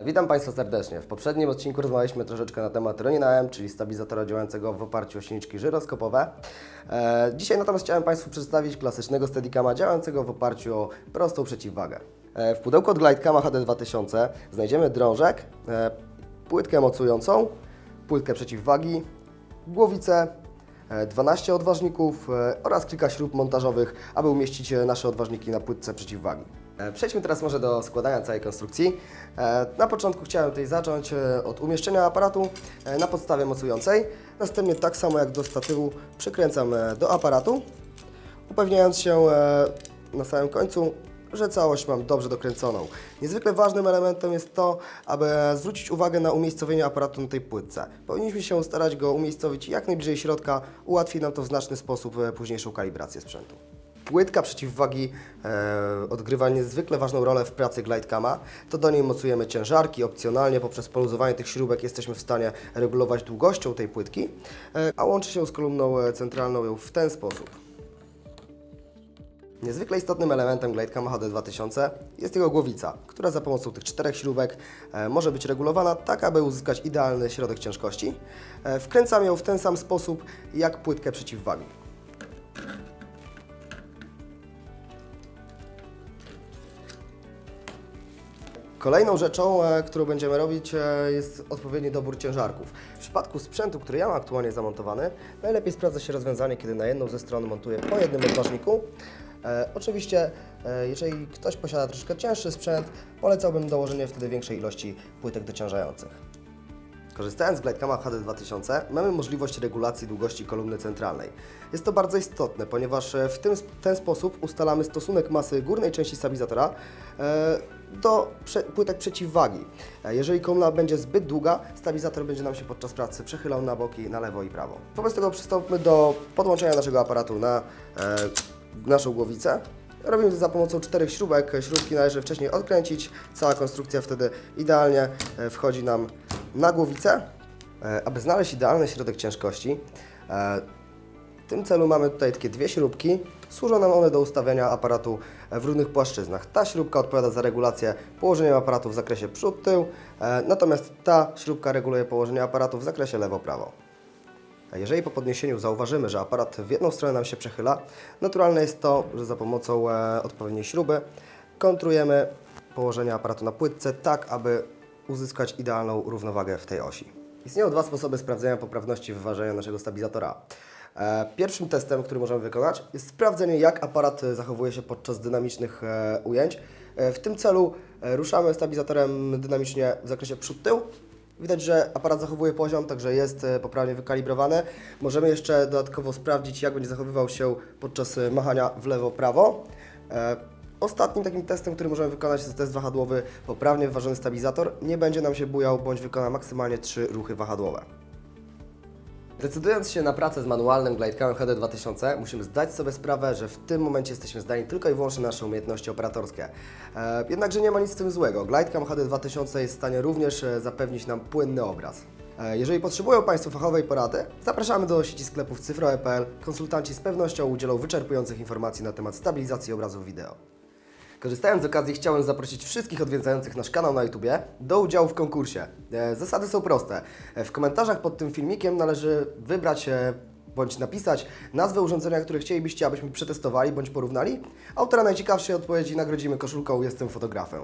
Witam Państwa serdecznie. W poprzednim odcinku rozmawialiśmy troszeczkę na temat Ronina M, czyli stabilizatora działającego w oparciu o silniczki żyroskopowe. E, dzisiaj natomiast chciałem Państwu przedstawić klasycznego Steadicama działającego w oparciu o prostą przeciwwagę. E, w pudełku od Glidecama HD2000 znajdziemy drążek, e, płytkę mocującą, płytkę przeciwwagi, głowicę, 12 odważników e, oraz kilka śrub montażowych, aby umieścić e, nasze odważniki na płytce przeciwwagi. E, Przejdźmy teraz może do składania całej konstrukcji. E, Na początku chciałem tutaj zacząć e, od umieszczenia aparatu e, na podstawie mocującej. Następnie tak samo jak do statywu przykręcam e, do aparatu, upewniając się e, na samym końcu, że całość mam dobrze dokręconą. Niezwykle ważnym elementem jest to, aby zwrócić uwagę na umiejscowienie aparatu na tej płytce. Powinniśmy się starać go umiejscowić jak najbliżej środka, ułatwi nam to w znaczny sposób e, późniejszą kalibrację sprzętu. Płytka przeciwwagi e, odgrywa niezwykle ważną rolę w pracy glidecama. To do niej mocujemy ciężarki, opcjonalnie poprzez poluzowanie tych śrubek jesteśmy w stanie regulować długością tej płytki, e, a łączy się z kolumną e, centralną ją w ten sposób. Niezwykle istotnym elementem Glidecama HD2000 jest jego głowica, która za pomocą tych czterech śrubek e, może być regulowana tak, aby uzyskać idealny środek ciężkości. E, wkręcam ją w ten sam sposób jak płytkę przeciwwagi. Kolejną rzeczą, e, którą będziemy robić, e, jest odpowiedni dobór ciężarków. W przypadku sprzętu, który ja mam aktualnie zamontowany, najlepiej sprawdza się rozwiązanie, kiedy na jedną ze stron montuję po jednym odważniku. E, oczywiście, e, jeżeli ktoś posiada troszkę cięższy sprzęt, polecałbym dołożenie wtedy większej ilości płytek dociążających. Korzystając z Glidecama HD2000 mamy możliwość regulacji długości kolumny centralnej. Jest to bardzo istotne, ponieważ e, w tym, ten sposób ustalamy stosunek masy górnej części stabilizatora e, do płytek przeciwwagi. E, Jeżeli kolumna będzie zbyt długa, stabilizator będzie nam się podczas pracy przechylał na boki, na lewo i prawo. Wobec tego przystąpmy do podłączenia naszego aparatu na naszą głowicę. Robimy to za pomocą czterech śrubek. Śrubki należy wcześniej odkręcić. Cała konstrukcja wtedy idealnie wchodzi nam na głowicę. E, Aby znaleźć idealny środek ciężkości, e, w tym celu mamy tutaj takie dwie śrubki. Służą nam one do ustawiania aparatu w różnych płaszczyznach. Ta śrubka odpowiada za regulację położenia aparatu w zakresie przód-tył, e, natomiast ta śrubka reguluje położenie aparatu w zakresie lewo-prawo. Jeżeli po podniesieniu zauważymy, że aparat w jedną stronę nam się przechyla, naturalne jest to, że za pomocą odpowiedniej śruby kontrujemy położenie aparatu na płytce tak, aby uzyskać idealną równowagę w tej osi. Istnieją dwa sposoby sprawdzenia poprawności wyważenia naszego stabilizatora. E, Pierwszym testem, który możemy wykonać, jest sprawdzenie, jak aparat zachowuje się podczas dynamicznych e, ujęć. E, W tym celu ruszamy stabilizatorem dynamicznie w zakresie przód-tył Widać, że aparat zachowuje poziom, także jest poprawnie wykalibrowany. Możemy jeszcze dodatkowo sprawdzić, jak będzie zachowywał się podczas machania w lewo-prawo. Ostatnim takim testem, który możemy wykonać jest test wahadłowy. Poprawnie wyważony stabilizator nie będzie nam się bujał, bądź wykona maksymalnie trzy ruchy wahadłowe. Decydując się na pracę z manualnym Glidecamem HD2000, musimy zdać sobie sprawę, że w tym momencie jesteśmy zdani tylko i wyłącznie na nasze umiejętności operatorskie. E, jednakże nie ma nic z tym złego. Glidecam HD2000 jest w stanie również e, zapewnić nam płynny obraz. E, jeżeli potrzebują Państwo fachowej porady, zapraszamy do sieci sklepów cyfrowe.pl. Konsultanci z pewnością udzielą wyczerpujących informacji na temat stabilizacji obrazów wideo. Korzystając z okazji, chciałem zaprosić wszystkich odwiedzających nasz kanał na YouTubie do udziału w konkursie. E, Zasady są proste. E, W komentarzach pod tym filmikiem należy wybrać e, bądź napisać nazwę urządzenia, które chcielibyście, abyśmy przetestowali bądź porównali. Autora najciekawszej odpowiedzi nagrodzimy koszulką Jestem fotografem.